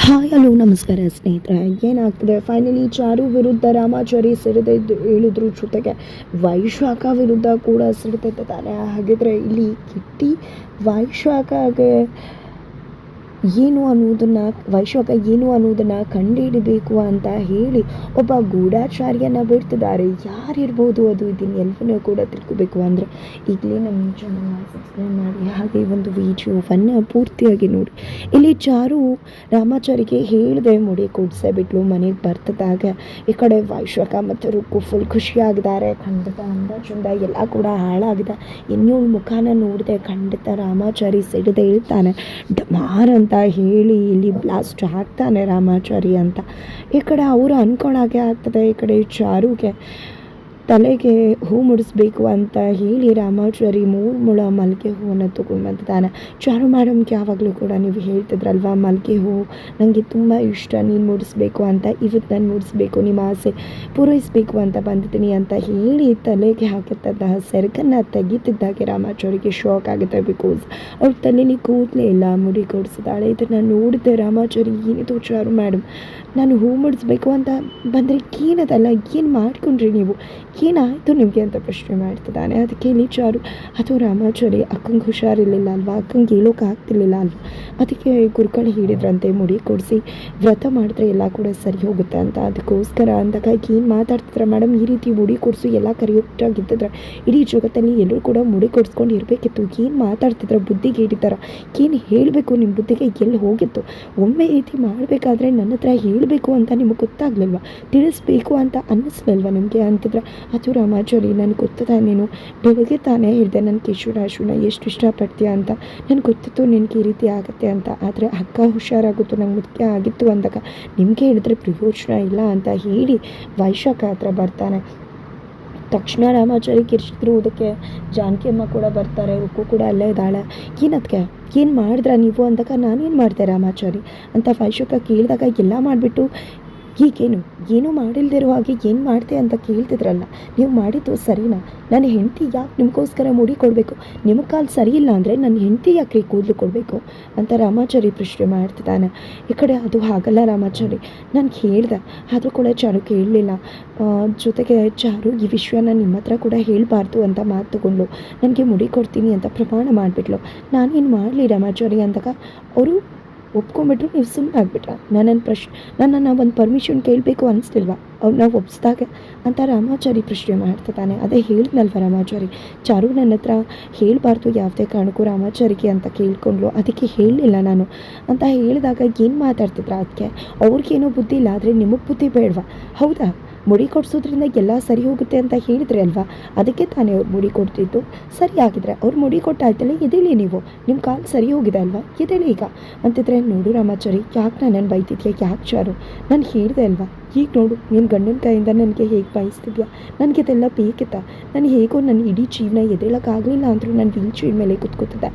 Hi, hello, ನಮಸ್ಕಾರ ಸ್ನೇಹಿತರೆ. ಏನಾಗ್ತದೆ? ಫೈನಲಿ ಚಾರು ವಿರುದ್ಧ ರಾಮಾಚಾರಿ ಸಿಡಿದೆದ್ದು ಹೇಳಿದ್ರು ಜೊತೆಗೆ ವೈಶಾಖ ವಿರುದ್ಧ ಕೂಡ ಸಿಡಿದೆತ್ತಿದ್ದಾರೆ ಹಾಗಿದ್ರೆ ಇಲ್ಲಿ ಕಿಟ್ಟಿ ವೈಶಾಖಗೆ ಏನು ಅನ್ನುವುದನ್ನು ವೈಶ್ವಕ ಏನು ಅನ್ನೋದನ್ನು ಕಂಡುಹಿಡಬೇಕು ಅಂತ ಹೇಳಿ ಒಬ್ಬ ಗೂಢಾಚಾರ್ಯನ ಬಿಡ್ತಿದ್ದಾರೆ. ಯಾರಿರ್ಬೋದು ಅದು? ಇದನ್ನ ಎಲ್ಲವನ್ನೂ ಕೂಡ ತಿಳ್ಕೋಬೇಕು ಅಂದರೆ ಈಗಲೇ ನಮ್ಮ ಚಾನಲ್ನ ಸಬ್ಸ್ಕ್ರೈಬ್ ಮಾಡಿ, ಹಾಗೆ ಒಂದು ವಿಡಿಯೋವನ್ನು ಪೂರ್ತಿಯಾಗಿ ನೋಡಿ. ಇಲ್ಲಿ ಚಾರು ರಾಮಾಚಾರಿಗೆ ಹೇಳಿದೆ, ಮುಡಿ ಕೊಡ್ಸೇ ಬಿಟ್ಲು, ಮನೆಗೆ ಬರ್ತದಾಗ ಈ ಕಡೆ ವೈಶ್ವಕ ಮತ್ತು ರುಕ್ಕು ಫುಲ್ ಖುಷಿಯಾಗಿದ್ದಾರೆ. ಖಂಡಿತ ಅಂದ ಚಂದ ಎಲ್ಲ ಕೂಡ ಹಾಳಾಗಿದೆ. ಇನ್ನೂ ಮುಖಾನ ನೋಡಿದೆ ಖಂಡಿತ ರಾಮಾಚಾರಿ ಸಿಡಿದೆ ಹೇಳ್ತಾನೆ ಡಮಾರ್ ಅಂತ ಹೇಳಿ ಇಲ್ಲಿ ಬ್ಲಾಸ್ಟ್ ಹಾಕ್ತಾನೆ ರಾಮಾಚಾರಿ ಅಂತ. ಈ ಕಡೆ ಅವರು ಅನ್ಕೊಳಾಗೆ ಆಗ್ತದೆ ಈ ಕಡೆ ಚಾರುಗೆ ತಲೆಗೆ ಹೂ ಮುಡಿಸ್ಬೇಕು ಅಂತ ಹೇಳಿ ರಾಮಾಚಾರಿ ಮೂರು ಮುಳ ಮಲ್ಲಿಗೆ ಹೂವನ್ನು ತೊಗೊಂಡು ಬಂದಿದ್ದಾನೆ ಚಾರು ಮೇಡಮ್ಗೆ ಯಾವಾಗಲೂ ಕೂಡ ನೀವು ಹೇಳ್ತಿದ್ರಲ್ವ, ಮಲ್ಲಿಗೆ ಹೂವು ನನಗೆ ತುಂಬ ಇಷ್ಟ, ನೀನು ಮುಡಿಸ್ಬೇಕು ಅಂತ, ಇವತ್ತು ನಾನು ಮುಡಿಸ್ಬೇಕು, ನಿಮ್ಮ ಆಸೆ ಪೂರೈಸಬೇಕು ಅಂತ ಬಂದಿದ್ದೀನಿ ಅಂತ ಹೇಳಿ ತಲೆಗೆ ಹಾಕಿದ್ದಂತಹ ಸೆರಗನ್ನು ತೆಗೀತಿದ್ದಾಗೆ ರಾಮಾಚಾರಿಗೆ ಶಾಕ್ ಆಗುತ್ತೆ ಬಿಕಾಸ್ ಅವ್ರ ತಲೆಯಲ್ಲಿ ಕೂದಲೇ ಇಲ್ಲ, ಮುಡಿ ಕೊಡಿಸಿದಾಳೆ ಇದನ್ನು ನೋಡಿದೆ ರಾಮಾಚಾರಿ ಏನಿದು ಚಾರು ಮೇಡಮ್? ನಾನು ಹೂ ಮುಡಿಸ್ಬೇಕು ಅಂತ ಬಂದರೆ ಏನದಲ್ಲ, ಏನು ಮಾಡಿಕೊಂಡ್ರಿ ನೀವು? ಏನಾಯಿತು? ನಿಮಗೆ ಅಂತ ಪ್ರಶ್ನೆ ಮಾಡ್ತಿದ್ದಾನೆ? ಅದಕ್ಕೆ ನಿಜಾರು ಅದು ರಾಮಾಚಾರಿ ಅಕ್ಕಂಗೆ ಹುಷಾರಿರಲಿಲ್ಲ ಅಲ್ವಾ? ಅಕ್ಕಂಗೆ ಹೇಳೋಕೆ ಆಗ್ತಿರ್ಲಿಲ್ಲ ಅಲ್ವಾ? ಅದಕ್ಕೆ ಗುರುಗಳು ಹೇಳಿದ್ರಂತೆ, ಮುಡಿ ಕೊಡಿಸಿ, ವ್ರತ ಮಾಡಿದ್ರೆ ಎಲ್ಲ ಕೂಡ ಸರಿ ಹೋಗುತ್ತೆ ಅಂತ. ಅದಕ್ಕೋಸ್ಕರ ಅಂದಾಗ ಏನು ಮಾತಾಡ್ತಿದ್ರೆ ಮೇಡಮ್? ಈ ರೀತಿ ಮುಡಿ ಕೊಡಿಸು, ಎಲ್ಲ ಕರೆಕ್ಟಾಗಿದ್ದಿದ್ರೆ ಇಡೀ ಜಗತ್ತಲ್ಲಿ ಎಲ್ಲರೂ ಕೂಡ ಮುಡಿ ಕೊಡಿಸ್ಕೊಂಡು ಇರಬೇಕಿತ್ತು ಏನು ಮಾತಾಡ್ತಿದ್ರೆ? ಬುದ್ಧಿಗೆ ಹಿಡಿತಾರ ಏನು ಹೇಳಬೇಕು? ನಿಮ್ಮ ಬುದ್ಧಿಗೆ ಎಲ್ಲಿ ಹೋಗಿತ್ತು? ಒಮ್ಮೆ ರೀತಿ ಮಾಡಬೇಕಾದ್ರೆ ನನ್ನ ಹತ್ರ ಹೇಳಬೇಕು ಅಂತ ನಿಮಗೆ ಗೊತ್ತಾಗಲಿಲ್ವ? ತಿಳಿಸ್ಬೇಕು ಅಂತ ಅನ್ನಿಸ್ಲಿಲ್ವಾ ನಿಮಗೆ? ಅಂತಿದ್ರೆ ಅದು ರಾಮಾಚಾರಿ, ನನಗೆ ಗೊತ್ತದ, ನೀನು ಬೆಳಗ್ಗೆ ತಾನೇ ಹೇಳಿದೆ ನನ್ನ ಕೇಶವರಾಶುನ ಎಷ್ಟು ಇಷ್ಟಪಡ್ತೀಯ ಅಂತ. ನನಗೆ ಗೊತ್ತಿತ್ತು ನಿನಗೆ ಈ ರೀತಿ ಆಗುತ್ತೆ ಅಂತ, ಆದರೆ ಅಕ್ಕ ಹುಷಾರಾಗುತ್ತೋ ನಂಗೆ ಮುಖ್ಯ ಆಗಿತ್ತು ಅಂದಾಗ, ನಿಮಗೆ ಹೇಳಿದ್ರೆ ಪ್ರಯೋಜನ ಇಲ್ಲ ಅಂತ ಹೇಳಿ ವೈಶಾಖ ಹತ್ರ ಬರ್ತಾನೆ. ತಕ್ಷಣ ರಾಮಾಚಾರಿ ಕಿರ್ಚಿದ್ರು ಇದಕ್ಕೆ ಜಾನಕಿ ಅಮ್ಮ ಕೂಡ ಬರ್ತಾರೆ, ಉಕ್ಕು ಕೂಡ ಅಲ್ಲೇ ಇದ್ದಾಳೆ. ಏನದಕ್ಕೆ ಏನು ಮಾಡಿದ್ರ ನೀವು ಅಂದಾಗ ನಾನೇನು ಮಾಡಿದೆ ರಾಮಾಚಾರಿ? ಅಂತ ವೈಶಾಖ ಕೇಳಿದಾಗ, ಎಲ್ಲ ಮಾಡಿಬಿಟ್ಟು ಈಗೇನು ಏನೂ ಮಾಡಿಲ್ದಿರೋ ಹಾಗೆ ಏನು ಮಾಡ್ತೆ ಅಂತ ಕೇಳ್ತಿದ್ರಲ್ಲ? ನೀವು ಮಾಡಿದ್ದು ಸರಿನಾ? ನನ್ನ ಹೆಂಡತಿ ಯಾಕೆ ನಿಮಗೋಸ್ಕರ ಮುಡಿ ಕೊಡಬೇಕು? ನಿಮ್ಮ ಕಾಲು ಸರಿ ಇಲ್ಲ ಅಂದರೆ ನನ್ನ ಹೆಂಡತಿ ಯಾಕೆ ಕೂದಲು ಕೊಡಬೇಕು? ಅಂತ ರಾಮಾಚಾರಿ ಪ್ರಶ್ನೆ ಮಾಡ್ತಿದ್ದಾನೆ. ಈ ಕಡೆ ಅದು ಹಾಗಲ್ಲ ರಾಮಾಚಾರಿ. ನಾನು ಹೇಳ್ದೆ. ಆದರೂ ಕೂಡ ಚಾರು ಕೇಳಲಿಲ್ಲ. ಜೊತೆಗೆ ಚಾರು ಈ ವಿಷಯನ ನಿಮ್ಮ ಹತ್ರ ಕೂಡ ಹೇಳಬಾರ್ದು ಅಂತ ಮಾತು ನನಗೆ ಮುಡಿ ಕೊಡ್ತೀನಿ ಅಂತ ಪ್ರಮಾಣ ಮಾಡಿಬಿಟ್ಲು. ನಾನೇನು ಮಾಡಲಿ ರಾಮಾಚಾರಿ ಅಂದಾಗ? ಅವರು ಒಪ್ಕೊಂಬಿಟ್ರು ನೀವು ಸುಮ್ಮನೆ ಆಗ್ಬಿಟ್ರ. ನನ್ನನ್ನು ಪ್ರಶ್, ನನ್ನನ್ನು ಒಂದು ಪರ್ಮಿಷನ್ ಕೇಳಬೇಕು ಅನಿಸ್ತಿಲ್ವಾ? ನಾವು ಒಪ್ಸ್ದಾಗ ಅಂತ ರಾಮಾಚಾರಿ ಪ್ರಶ್ನೆ ಮಾಡ್ತಿದ್ದಾನೆ ಅದೇ ಹೇಳಿದ್ನಲ್ವ ರಾಮಾಚಾರಿ? ಚಾರು ನನ್ನ ಹತ್ರ ಹೇಳಬಾರ್ದು ಯಾವುದೇ ಕಾರಣಕ್ಕೂ ರಾಮಾಚಾರಿಗೆ ಅಂತ ಕೇಳ್ಕೊಂಡ್ಲು ಅದಕ್ಕೆ ಹೇಳಲಿಲ್ಲ ನಾನು. ಅಂತ ಹೇಳಿದಾಗ ಏನು ಮಾತಾಡ್ತಿದ್ರ ಅದಕ್ಕೆ ಅವ್ರಿಗೇನೋ ಬುದ್ಧಿ ಇಲ್ಲ ಆದರೆ ನಿಮಗೆ ಬುದ್ಧಿ ಬೇಡವಾ? ಹೌದಾ? ಮುಡಿ ಕೊಡಿಸೋದ್ರಿಂದ ಎಲ್ಲ ಸರಿ ಹೋಗುತ್ತೆ ಅಂತ ಹೇಳಿದ್ರೆ ಅಲ್ವಾ? ಅದಕ್ಕೆ ತಾನೇ ಅವ್ರು ಮುಡಿ ಕೊಡ್ತಿದ್ದು. ಸರಿ ಆಗಿದ್ರೆ ಅವ್ರು ಮುಡಿ ಕೊಟ್ಟಾಯ್ತಲ್ಲ ಎದೇಳಿ ನೀವು. ನಿಮ್ಮ ಕಾಲು ಸರಿ ಹೋಗಿದೆ ಅಲ್ವಾ? ಎದೇಳಿ ಈಗ. ಅಂತಿದ್ರೆ ನೋಡು ರಾಮಾಚಾರಿ, ಯಾಕೆ ನಾನು ಬೈತಿದ್ಯಾ? ಯಾಕೆ ಚಾರು? ನಾನು ಹೇಳಿದೆ ಅಲ್ವಾ? ಈಗ ನೋಡು, ನೀನು ಗಂಡನ ತಾಯಿಂದ ನನಗೆ ಹೇಗೆ ಬಯಸ್ತಿದ್ಯಾ? ನನಗೆ ಇದೆಲ್ಲ ಬೇಕಿತ್ತ? ನಾನು ಹೇಗೋ ನನ್ನ ಇಡೀ ಜೀವನ ಎದುರಲಕ್ಕಾಗಲಿಲ್ಲ ಅಂದರೂ ನಾನು ವೀಲ್ ಚೇರ್ ಮೇಲೆ ಕೂತ್ಕೋತಿದ್ದೆ.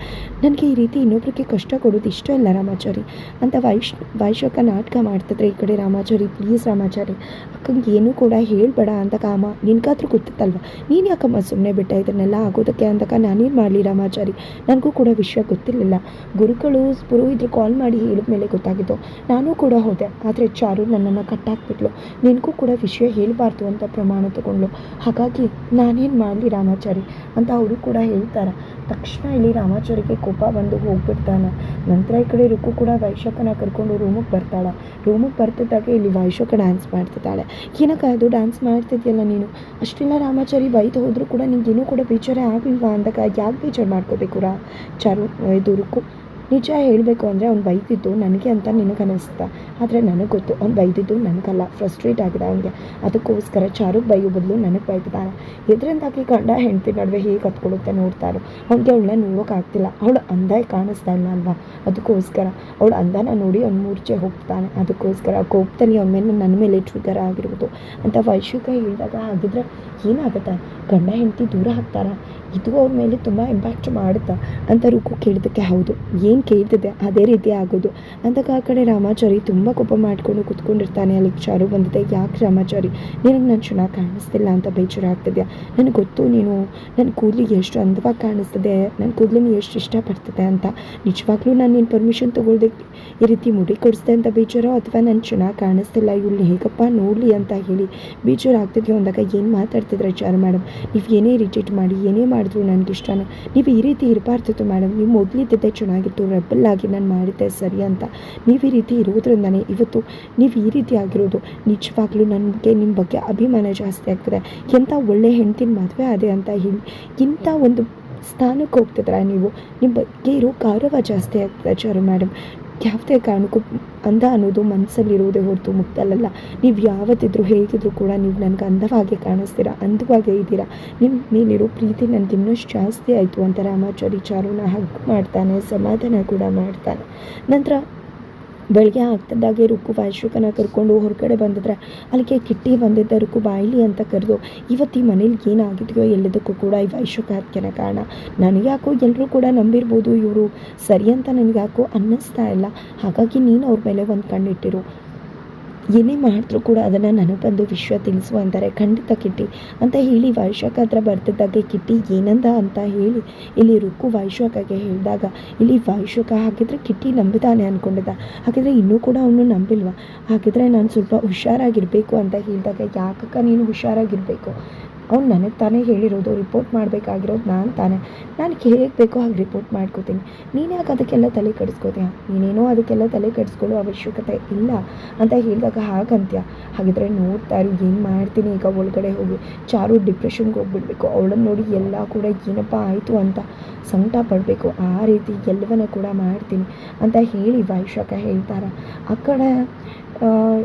ನನಗೆ ಈ ರೀತಿ ಇನ್ನೊಬ್ರಿಗೆ ಕಷ್ಟ ಕೊಡೋದು ಇಷ್ಟ ಇಲ್ಲ ರಾಮಾಚಾರಿ. ಅಂತ ವೈಶ್, ವೈಶಕ ನಾಟಕ ಮಾಡ್ತಿದ್ರೆ ಈ ಕಡೆ ರಾಮಾಚಾರಿ ಪ್ಲೀಸ್ ರಾಮಾಚಾರಿ. ಅಕ್ಕಂಗೆ ಏನೂ ಕೂಡ ಹೇಳಬೇಡ ಅಂತ ಕಾಮ. ನಿನ್ಗಾದ್ರೂ ಗೊತ್ತಿತ್ತಲ್ವ? ನೀನು ಯಾಕಮ್ಮ ಸುಮ್ಮನೆ ಬಿಟ್ಟ ಇದನ್ನೆಲ್ಲ ಆಗೋದಕ್ಕೆ ಅಂತಕ ನಾನೇನು ಮಾಡಲಿ ರಾಮಾಚಾರಿ? ನನಗೂ ಕೂಡ ವಿಷಯ ಗೊತ್ತಿರಲಿಲ್ಲ. ಗುರುಗಳು, ಪುರೋಹಿತರು ಕಾಲ್ ಮಾಡಿ ಹೇಳಿದ ಮೇಲೆ ಗೊತ್ತಾಗಿದ್ದು. ನಾನು ಕೂಡ ಹೋದೆ. ಆದರೆ ಚಾರು ನನ್ನನ್ನು ಕಟ್ಟಾಕ್ಬಿಟ್ಲು ನಿನಗೂ ಕೂಡ ವಿಷಯ ಹೇಳಬಾರ್ದು ಅಂತ ಪ್ರಮಾಣ ತಗೊಂಡ್ಲು ಹಾಗಾಗಿ ನಾನೇನು ಮಾಡಲಿ ರಾಮಾಚಾರಿ ಅಂತ ಅವರು ಕೂಡ ಹೇಳ್ತಾರೆ. ತಕ್ಷಣ ಇಲ್ಲಿ ರಾಮಾಚಾರಿಗೆ ಕೋಪ ಬಂದು ಹೋಗ್ಬಿಡ್ತಾನೆ. ನಂತರ ಈ ಕಡೆ ರುಕ್ಕು ಕೂಡ ವೈಶಾಖನ ಕರ್ಕೊಂಡು ರೂಮಿಗೆ ಬರ್ತಾಳೆ. ರೂಮಿಗೆ ಬರ್ತಿದ್ದಾಗ ಇಲ್ಲಿ ವೈಶಾಖ ಡ್ಯಾನ್ಸ್ ಮಾಡ್ತಿದ್ದಾಳೆ. ಏನಕ್ಕೆ ಅದು ಡ್ಯಾನ್ಸ್ ಮಾಡ್ತಿದ್ಯಲ್ಲ ನೀನು? ಅಷ್ಟೆಲ್ಲ ರಾಮಾಚಾರಿ, ಬೈದು ಹೋದರೂ ಕೂಡ ನಿಂಗೇನೂ ಕೂಡ ಬೇಜಾರೇ ಆಗಲಿಲ್ವಾ? ಅಂದಾಗ ಯಾಕೆ ಬೇಜಾರು ಮಾಡ್ಕೋಬೇಕು ರಾ? ಚಾರು, ಇದು ರುಕ್ಕು. ನಿಜ ಹೇಳಬೇಕು ಅಂದರೆ ಅವ್ನು ಬೈದಿದ್ದು ನನಗೆ ಅಂತ ನಿನಗೆ ಅನ್ನಿಸ್ತಾ ಆದರೆ ನನಗೆ ಗೊತ್ತು, ಅವ್ನು ಬೈದಿದ್ದು ನನಗಲ್ಲ ಫ್ರಸ್ಟ್ರೇಟ್ ಆಗಿದೆ ಅವನಿಗೆ. ಅದಕ್ಕೋಸ್ಕರ ಚಾರುಗೆ ಬೈಯೋ ಬದಲು ನನಗೆ ಬೈತಿದ್ದಾನೆ ಇದರಿಂದಾಗಿ ಗಂಡ ಹೆಂಡತಿ ನಡುವೆ ಹೇಗೆ ಹತ್ಕೊಳ್ಳುತ್ತೆ ನೋಡ್ತಾರೆ ಅವ್ನಿಗೆ ಅವಳನ್ನ ನೋಡೋಕ್ಕಾಗ್ತಿಲ್ಲ ಅವಳು ಅಂದ ಕಾಣಿಸ್ತಾ ಇಲ್ಲ ಅಲ್ವಾ? ಅದಕ್ಕೋಸ್ಕರ. ಅವಳು ಅಂದನ ನೋಡಿ ಅವ್ನು ಮೂರ್ಛೆ ಹೋಗ್ತಾನೆ. ಅದಕ್ಕೋಸ್ಕರ ಕೋಪದಲ್ಲಿ ಅವನ ಮೇಲೆ ನನ್ನ ಮೇಲೆ ಟ್ರಿಗರ್ ಆಗಿರ್ಬೋದು. ಅಂತ ವೈಶಿಕ ಹೇಳಿದಾಗ ಆಗಿದ್ರೆ ಏನಾಗುತ್ತೆ? ಗಂಡ ಹೆಂಡತಿ ದೂರ ಹಾಕ್ತಾರ ಇದು ಅವ್ರ ಮೇಲೆ ತುಂಬ ಇಂಪ್ಯಾಕ್ಟ್ ಮಾಡುತ್ತಾ? ಅಂತ ರುಕು ಕೇಳಿದಕ್ಕೆ ಹೌದು. ಕೇಳ್ತಿದ್ದೆ ಅದೇ ರೀತಿ ಆಗೋದು. ಅಂದಾಗ ಆ ಕಡೆ ರಾಮಾಚಾರಿ ತುಂಬ ಕೋಪ ಮಾಡಿಕೊಂಡು ಕುತ್ಕೊಂಡಿರ್ತಾನೆ. ಅಲ್ಲಿ ಚಾರು ಬಂದಿದೆ. ಯಾಕೆ ರಾಮಾಚಾರಿ? ನಿನಗೆ ನಾನು ಚೆನ್ನಾಗಿ ಕಾಣಿಸ್ತಿಲ್ಲ ಅಂತ ಬೇಜಾರಾಗ್ತಿದ್ಯಾ ನನಗೆ ಗೊತ್ತು ನೀನು. ನನ್ನ ಕೂದಲಿಗೆ ಎಷ್ಟು ಅಂದವಾಗಿ ಕಾಣಿಸ್ತದೆ. ನನ್ನ ಕೂದಲಿನ ಎಷ್ಟು ಇಷ್ಟಪಡ್ತದೆ ಅಂತ. ನಿಜವಾಗ್ಲೂ ನಾನು ನಿನ್ನ ಪರ್ಮಿಷನ್ ತೊಗೊಳ್ದೆ ಈ ರೀತಿ ಮುಡಿ ಕೊಡಿಸ್ದೆ ಅಂತ ಬೇಜಾರೋ ಅಥವಾ ನಾನು ಚೆನ್ನಾಗಿ ಕಾಣಿಸ್ತಿಲ್ಲ? ಇವಳು ಹೇಗಪ್ಪ ನೋಡಲಿ ಅಂತ ಹೇಳಿ ಬೇಜಾರಾಗ್ತಿದ್ಯೋ ಅಂದಾಗ ಏನು ಮಾತಾಡ್ತಿದ್ರೆ ಚಾರು ಮೇಡಮ್ ನೀವು ಏನೇ ರಿಜೆಕ್ಟ್ ಮಾಡಿ, ಏನೇ ಮಾಡಿದ್ರು ನನಗೆ ಇಷ್ಟನೋ ನೀವು ಈ ರೀತಿ ಇರಬಾರ್ದಿತ್ತು ಮೇಡಮ್ ನೀವು ಮೊದಲಿದ್ದೆ ಚೆನ್ನಾಗಿತ್ತು. ರೆಬಲ್ ಆಗಿ ನಾನು ಮಾಡಿದ್ದೆ ಸರಿ ಅಂತ. ನೀವು ಈ ರೀತಿ ಇರೋದ್ರಿಂದನೇ ಇವತ್ತು ನೀವು ಈ ರೀತಿ ಆಗಿರೋದು ನಿಜವಾಗ್ಲೂ ನನಗೆ ನಿಮ್ಮ ಬಗ್ಗೆ ಅಭಿಮಾನ ಜಾಸ್ತಿ ಆಗ್ತದೆ. ಎಂಥ ಒಳ್ಳೆ ಹೆಂಡ್ತಿನ ಮದುವೆ ಅದೇ ಅಂತ ಹೇಳಿ ಇಂಥ ಒಂದು ಸ್ಥಾನಕ್ಕೆ ಹೋಗ್ತಿದ್ರ ನೀವು? ನಿಮ್ಮ ಬಗ್ಗೆ ಇರೋ ಗೌರವ ಜಾಸ್ತಿ ಆಗ್ತದೆ, ಚಾರು ಮೇಡಮ್ ಯಾವುದೇ ಕಾರಣಕ್ಕೂ ಅಂದ ಅನ್ನೋದು ಮನಸ್ಸಲ್ಲಿರುವುದೇ ಹೊರತು ಮುಕ್ತಲ್ಲ ನೀವು ಯಾವತ್ತಿದ್ರು ಹೇಳ್ತಿದ್ರು ಕೂಡ ನೀವು ನನಗೆ ಅಂದವಾಗೆ ಕಾಣಿಸ್ತೀರಾ? ಅಂದವಾಗೇ ಇದ್ದೀರಾ? ನಿಮ್ಮ ಮೇಲಿರೋ ಪ್ರೀತಿ ನನಗೆ ಇನ್ನಷ್ಟು ಜಾಸ್ತಿ ಆಯಿತು ಅಂತ ರಾಮಾಚಾರಿ ಚಾರುನ ಹಗ್ ಮಾಡ್ತಾನೆ, ಸಮಾಧಾನ ಕೂಡ ಮಾಡ್ತಾನೆ. ನಂತರ ಬೆಳಗ್ಗೆ ಆಗ್ತಿದ್ದಾಗೆ ರುಕ್ಕು ವೈಶ್ವಿಕನ ಕರ್ಕೊಂಡು ಹೊರಗಡೆ ಬಂದಿದ್ರೆ ಅಲ್ಲಿಗೆ ಕಿಟ್ಟಿ ಬಂದಿದ್ದ ರುಕ್ಕು ಬಾಯಿಲಿ ಅಂತ ಕರೆದು, ಇವತ್ತು ಈ ಮನೇಲಿ ಏನಾಗಿದೆಯೋ ಎಲ್ಲದಕ್ಕೂ ಕೂಡ ಈ ವೈಶ್ವಿಕ ಹತ್ಯೆನ ಕಾರಣ. ನನಗ್ಯಾಕೋ ಎಲ್ಲರೂ ಕೂಡ ನಂಬಿರ್ಬೋದು ಇವರು. ಸರಿ ಅಂತ ನನಗ್ಯಾಕೋ ಅನ್ನಿಸ್ತಾ ಇಲ್ಲ. ಹಾಗಾಗಿ ನೀನು ಅವ್ರ ಮೇಲೆ ಒಂದು ಕಣ್ಣಿಟ್ಟಿರು ಏನೇ ಮಾಡಿದ್ರು ಕೂಡ ಅದನ್ನು ನನಗೆ ಬಂದು ವಿಶ್ವ ತಿಳಿಸು ಅಂತಾರೆ. ಖಂಡಿತ ಕಿಟ್ಟಿ. ಅಂತ ಹೇಳಿ ವೈಶಾಖ ಹತ್ರ ಬರ್ತಿದ್ದಾಗೆ ಕಿಟ್ಟಿ, ಏನಂದ ಅಂತ ಹೇಳಿ ಇಲ್ಲಿ ರುಕ್ಕು ವೈಶಾಖಗೆ ಹೇಳಿದಾಗ, ಇಲ್ಲಿ ವೈಶಾಖ ಹಾಗಿದ್ರೆ ಕಿಟ್ಟಿ ನಂಬಿದಾನೆ ಅಂದ್ಕೊಂಡಿದ್ದ ಹಾಗಿದ್ರೆ ಇನ್ನೂ ಕೂಡ ಅವನು ನಂಬಿಲ್ವಾ? ಹಾಗಿದ್ರೆ ನಾನು ಸ್ವಲ್ಪ ಹುಷಾರಾಗಿರಬೇಕು ಅಂತ ಹೇಳಿದಾಗ, ಯಾಕಕ್ಕ ನೀನು ಹುಷಾರಾಗಿರಬೇಕು? ಅವ್ನು ನನಗೆ ತಾನೇ ಹೇಳಿರೋದು ರಿಪೋರ್ಟ್ ಮಾಡಬೇಕಾಗಿರೋದು ನಾನು ತಾನೇ. ನಾನು ಹೇಗೆ ಬೇಕೋ, ಹಾಗೆ ರಿಪೋರ್ಟ್ ಮಾಡ್ಕೋತೀನಿ. ನೀನು ಯಾಕೆ ಅದಕ್ಕೆಲ್ಲ ತಲೆ ಕೆಡಿಸ್ಕೋತೀಯ? ನೀನೇನೋ ಅದಕ್ಕೆಲ್ಲ ತಲೆ ಕೆಡಿಸ್ಕೊಳ್ಳೋ ಅವಶ್ಯಕತೆ ಇಲ್ಲ ಅಂತ ಹೇಳಿದಾಗ ಹಾಗಂತ್ಯ. ಹಾಗಿದ್ರೆ ನೋಡ್ತಾ ಏನು ಮಾಡ್ತೀನಿ ಈಗ ಒಳಗಡೆ ಹೋಗಿ. ಚಾರು ಡಿಪ್ರೆಷನ್ಗೆ ಹೋಗ್ಬಿಡ್ಬೇಕು. ಅವಳನ್ನು ನೋಡಿ ಎಲ್ಲ ಕೂಡ ಏನಪ್ಪ ಆಯಿತು ಅಂತ ಸಂಕಟ ಪಡಬೇಕು. ಆ ರೀತಿ ಎಲ್ಲವನ್ನ ಕೂಡ ಮಾಡ್ತೀನಿ ಅಂತ ಹೇಳಿ ವೈಶಾಖ ಹೇಳ್ತಾರೆ. ಆ ಕಡೆ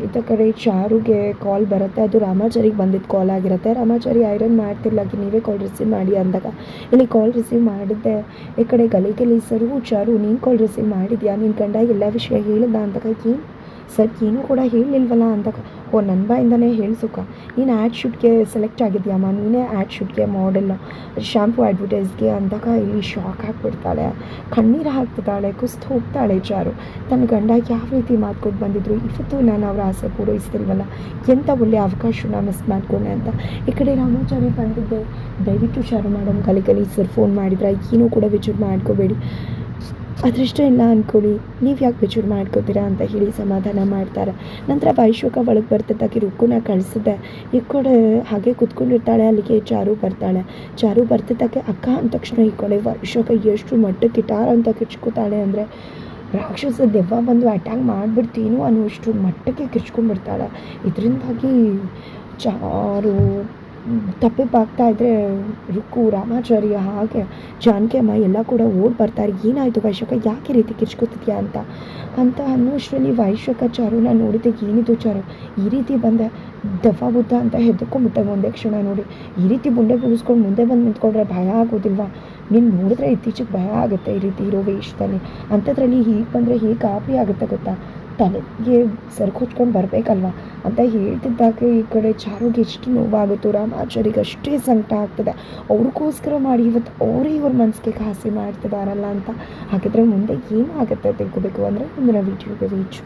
ಇತ್ತ ಕಡೆ ಚಾರುಗೆ ಕಾಲ್ ಬರುತ್ತೆ. ಅದು ರಾಮಾಚಾರಿಗೆ ಬಂದಿದ್ದು ಕಾಲ್ ಆಗಿರುತ್ತೆ. ರಾಮಾಚಾರಿ ಐರನ್ ಮಾಡ್ತಿರ್ಲಾಗಿ ನೀವೇ ಕಾಲ್ ರಿಸೀವ್ ಮಾಡಿ ಅಂದಾಗ, ಇಲ್ಲಿ ಕಾಲ್ ರಿಸೀವ್ ಮಾಡಿದ್ದೆ. ಈ ಕಡೆ ಗಲಿ ಸರು, ಚಾರು, ನೀನು ಕಾಲ್ ರಿಸೀವ್ ಮಾಡಿದ್ಯಾ? ನಿನ್ನ ಗಂಡ ಎಲ್ಲ ವಿಷಯ ಹೇಳಿದ ಅಂದಾಗ ಏನು ಸರ್, ಏನೂ ಕೂಡ ಹೇಳಿಲ್ವಲ್ಲ ಅಂತ ಓ ನನ್ನ ಬಾಯಿಂದನೇ ಹೇಳಿ ಸುಖ ನೀನು ಆ್ಯಡ್ ಶೂಟ್ಗೆ ಸೆಲೆಕ್ಟ್ ಆಗಿದ್ಯಮ್ಮ ನೀನೇ ಆ್ಯಡ್ ಶೂಟ್ಗೆ ಮಾಡೆಲ್ಲ ಶ್ಯಾಂಪು ಅಡ್ವರ್ಟೈಸ್ಗೆ ಅಂದಾಗ ಇಲ್ಲಿ ಶಾಕ್ ಆಗಿಬಿಡ್ತಾಳೆ. ಕಣ್ಣೀರು ಹಾಕ್ಬಿಡ್ತಾಳೆ, ಕುಸ್ತು ಹೋಗ್ತಾಳೆ ಚಾರು ತನ್ನ ಗಂಡ ಯಾವ ರೀತಿ ಮಾಡ್ಕೊಂಡು ಬಂದಿದ್ರು? ಇವತ್ತು ನಾನು ಅವರ ಆಸೆ ಪೂರೈಸ್ತಿಲ್ವಲ್ಲ? ಎಂಥ ಒಳ್ಳೆ ಅವಕಾಶನ ಮಿಸ್ ಮಾಡ್ಕೊಂಡೆ ಅಂತ. ಈ ಕಡೆ ರಾಮಾಚಾರಿ ಬಂದಿದ್ದೆ. ದಯವಿಟ್ಟು ಶಾರು ಮೇಡಮ್ ಗಲಿ ಗಲಿ ಸರ್ ಫೋನ್ ಮಾಡಿದ್ರೆ, ಏನೂ ಕೂಡ ವಿಚಾರ ಮಾಡ್ಕೋಬೇಡಿ. ಅದೃಷ್ಟ ಇಲ್ಲ ಅಂದ್ಕೊಳ್ಳಿ ನೀವು ಯಾಕೆ ಬಿಚೂರು ಮಾಡ್ಕೋತೀರಾ ಅಂತ ಹೇಳಿ ಸಮಾಧಾನ ಮಾಡ್ತಾರೆ. ನಂತರ ವೈಶ್ವಕ ಒಳಗೆ ಬರ್ತದಾಗಿ ರುಕ್ಕುನ ಕಳಿಸಿದೆ ಈ ಕಡೆ ಹಾಗೆ ಕುತ್ಕೊಂಡಿರ್ತಾಳೆ, ಅಲ್ಲಿಗೆ ಚಾರು ಬರ್ತಾಳೆ. ಚಾರು ಬರ್ತಿದ್ದಾಗೆ ಅಕ್ಕ ಅಂದ ತಕ್ಷಣ ಈ ಕಡೆ ವೈಶ್ವಕ ಎಷ್ಟು ಮಟ್ಟಕ್ಕೆ ಕಿಟಾರ ಅಂತ ಕಿಚ್ಕೋತಾಳೆ ಅಂದರೆ ರಾಕ್ಷಸ ದೆವ್ವ ಬಂದು ಅಟ್ಯಾಕ್ ಮಾಡಿಬಿಡ್ತೀನೋ ಅನ್ನೋಷ್ಟು ಮಟ್ಟಕ್ಕೆ ಕಿಚ್ಕೊಂಡ್ಬಿಡ್ತಾಳೆ ಇದರಿಂದಾಗಿ ಚಾರು ತಪ್ಪಿಪಾಗ್ತಾ ಇದ್ದರೆ ರುಕ್ಕು ರಾಮಾಚಾರ್ಯ ಹಾಗೆ ಜಾನಕಿ ಅಮ್ಮ ಎಲ್ಲ ಕೂಡ ಓಡಿ ಬರ್ತಾರೆ. ಏನಾಯಿತು ವೈಶಕ? ಯಾಕೆ ರೀತಿ ಕಿರ್ಚ್ಕೊತಿದ್ಯಾ ಅಂತ? ಅಂತ ಅನ್ನೋಷ್ಟರಲ್ಲಿ ವೈಶಾಖ ನಾನು ನೋಡಿದೆ. ಏನಿದು ಚಾರು? ಈ ರೀತಿ ಬಂದೆ ದಫಾ ಬುದ್ಧ ಅಂತ ಹೆದರ್ಕೊಂಡ್ಬಿಟ್ಟೆ ಒಂದೇ ಕ್ಷಣ ನೋಡಿ. ಈ ರೀತಿ ಬುಂಡೆ ಬುಗಿಸ್ಕೊಂಡು ಮುಂದೆ ಬಂದು ನಿಂತ್ಕೊಂಡ್ರೆ ಭಯ ಆಗೋದಿಲ್ವಾ? ನೀನು ನೋಡಿದ್ರೆ ಇತ್ತೀಚೆಗೆ ಭಯ ಆಗುತ್ತೆ ಈ ರೀತಿ ಇರೋ ವೇಷದಲ್ಲಿ. ಅಂಥದ್ರಲ್ಲಿ ಹೀಗೆ ಬಂದರೆ ಹೀಗೆ ಕಾಪಿ ಆಗುತ್ತೆ ಗೊತ್ತಾ? ತಲೆಗೆ ಸೆರ್ಕೊಚ್ಕೊಂಡು ಬರಬೇಕಲ್ವ? ಅಂತ ಹೇಳ್ತಿದ್ದಾಗ ಈ ಕಡೆ ಚಾರುಗೆ ಎಷ್ಟು ನೋವಾಗುತ್ತೋ. ರಾಮಾಚಾರಿಗೆ ಅಷ್ಟೇ ಸಂಕಟ ಆಗ್ತದೆ. ಅವ್ರಿಗೋಸ್ಕರ ಮಾಡಿ ಇವತ್ತು ಅವರೇ ಇವ್ರ ಮನಸ್ಸಿಗೆ ಕಾಸಿ ಮಾಡ್ತಿದ್ದಾರಲ್ಲ ಅಂತ. ಹಾಗಿದ್ರೆ ಮುಂದೆ ಏನಾಗುತ್ತೆ ತಿಳ್ಕೊಬೇಕು ಅಂದರೆ ಮುಂದಿನ ವೀಡಿಯೋಗೆ ರೀಚ್